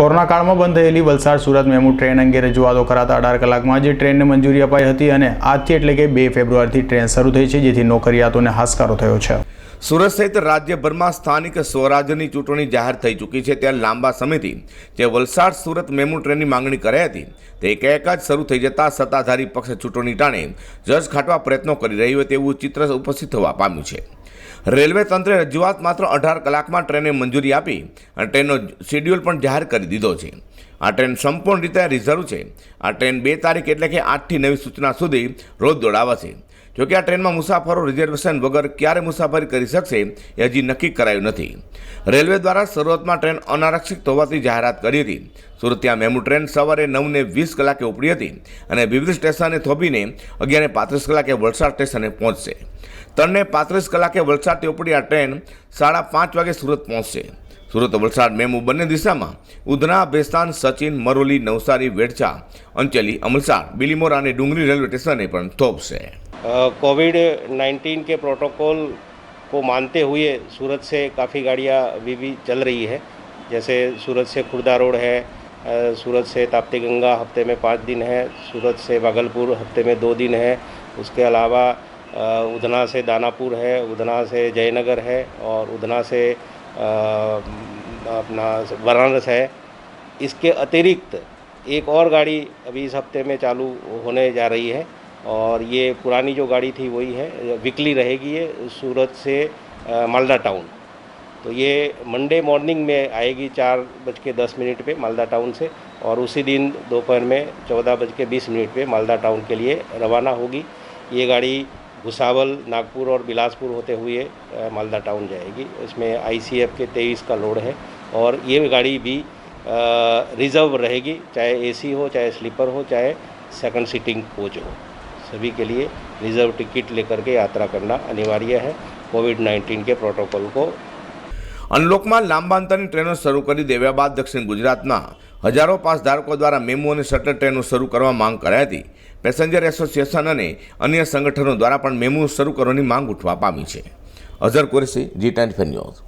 Corona કાળમાં બંધ થયેલી વલસાડ, સુરત, મેમુ ટ્રેન અંગે રજૂઆતો કરાતા અઢાર કલાકમાં જે ટ્રેનને મંજૂરી અપાઈ હતી અને આજથી એટલે કે બે ફેબ્રુઆરીથી ટ્રેન શરૂ થઈ છે, જેથી નોકરિયાતોને હાશકારો થયો છે. સુરત સહિત રાજ્યભરમાં સ્થાનિક સ્વરાજ્યની ચૂંટણી જાહેર થઈ ચૂકી છે ત્યાં લાંબા સમયથી જે વલસાડ, સુરત મેમુ ટ્રેનની માંગણી કરાઈ હતી, તે એક એક જ શરૂ થઈ જતાં સત્તાધારી પક્ષ ચૂંટણી ટાણે જજ ખાટવા પ્રયત્નો કરી રહ્યું હોય તેવું ચિત્ર ઉપસ્થિત થવા પામ્યું છે. રેલવે તંત્રે રજૂઆત માત્ર અઢાર કલાકમાં ટ્રેને મંજૂરી આપી અને ટ્રેનનો શેડ્યુલ પણ જાહેર કરી દીધો છે. આ ટ્રેન સંપૂર્ણ રીતે રિઝર્વ છે. આ ટ્રેન બે તારીખ એટલે કે આઠથી નવી સૂચના સુધી રોજ દોડાવાશે જોકે આ ટ્રેનમાં મુસાફરો રિઝર્વેશન વગર ક્યારે મુસાફરી કરી શકશે એ હજી નક્કી કરાયું નથી. રેલવે દ્વારા શરૂઆતમાં ટ્રેન અનારક્ષિત હોવાથી જાહેરાત કરી હતી. સુરત ત્યાં મેમુ ટ્રેન સવારે નવને વીસ કલાકે ઉપડી હતી અને વિવિધ સ્ટેશને થોભીને અગિયારે પાંત્રીસ કલાકે વલસાડ સ્ટેશને પહોંચશે. ત્રણને પાંત્રીસ કલાકે વલસાડથી ઉપડી આ ટ્રેન સાડા પાંચ વાગે સુરત પહોંચશે. સુરત વલસાડ મેમુ બંને દિશામાં ઉધના, ભેસ્તાન, સચિન, મરોલી, નવસારી વેડછા અંચલી, અમલસાડ, બિલીમોરા અને ડુંગરી રેલવે સ્ટેશને પણ થોપશે कोविड 19 के प्रोटोकॉल को मानते हुए सूरत से काफ़ी गाड़ियाँ अभी भी चल रही है। जैसे सूरत से खुर्दा रोड है सूरत से ताप्ती गंगा हफ़्ते में पाँच दिन है, सूरत से भागलपुर हफ़्ते में दो दिन है। उसके अलावा उधना से दानापुर है, उधना से जयनगर है और उधना से अपना वाराणस है। इसके अतिरिक्त एक और गाड़ी अभी इस हफ़्ते में चालू होने जा रही है। और ये पुरानी जो गाड़ी थी वही है, वीकली रहेगी ये सूरत से मालदा टाउन। तो ये मंडे मॉर्निंग में आएगी चार बज के दस मिनट पे मालदा टाउन से और उसी दिन दोपहर में चौदह बज के बीस मिनट पे मालदा टाउन के लिए रवाना होगी। ये गाड़ी भुसावल, नागपुर और बिलासपुर होते हुए मालदा टाउन जाएगी। इसमें आईसीएफ के तेईस का लोड है और ये गाड़ी भी रिज़र्व रहेगी, चाहे एसी हो, चाहे स्लीपर हो, चाहे सेकंड सीटिंग कोच हो। सभी के लिए रिजर्व टिकट लेकर के यात्रा करना अनिवार्य है कोविड 19 के प्रोटोकॉल को અનલોકમાં લાંબા અંતરની ટ્રેનો શરૂ કરી દેવ્યા બાદ દક્ષિણ ગુજરાતના હજારો પાસ ધારકો દ્વારા મેમુ અને શટર ટ્રેનો શરૂ કરવા માંગ કરાઈ હતી પેસેન્જર એસોસિએશન અને અન્ય સંગઠનો દ્વારા પણ મેમુ શરૂ કરવાની માંગ ઉઠવા પામી છે અઝર કુરેશી જી ટેન ન્યૂઝ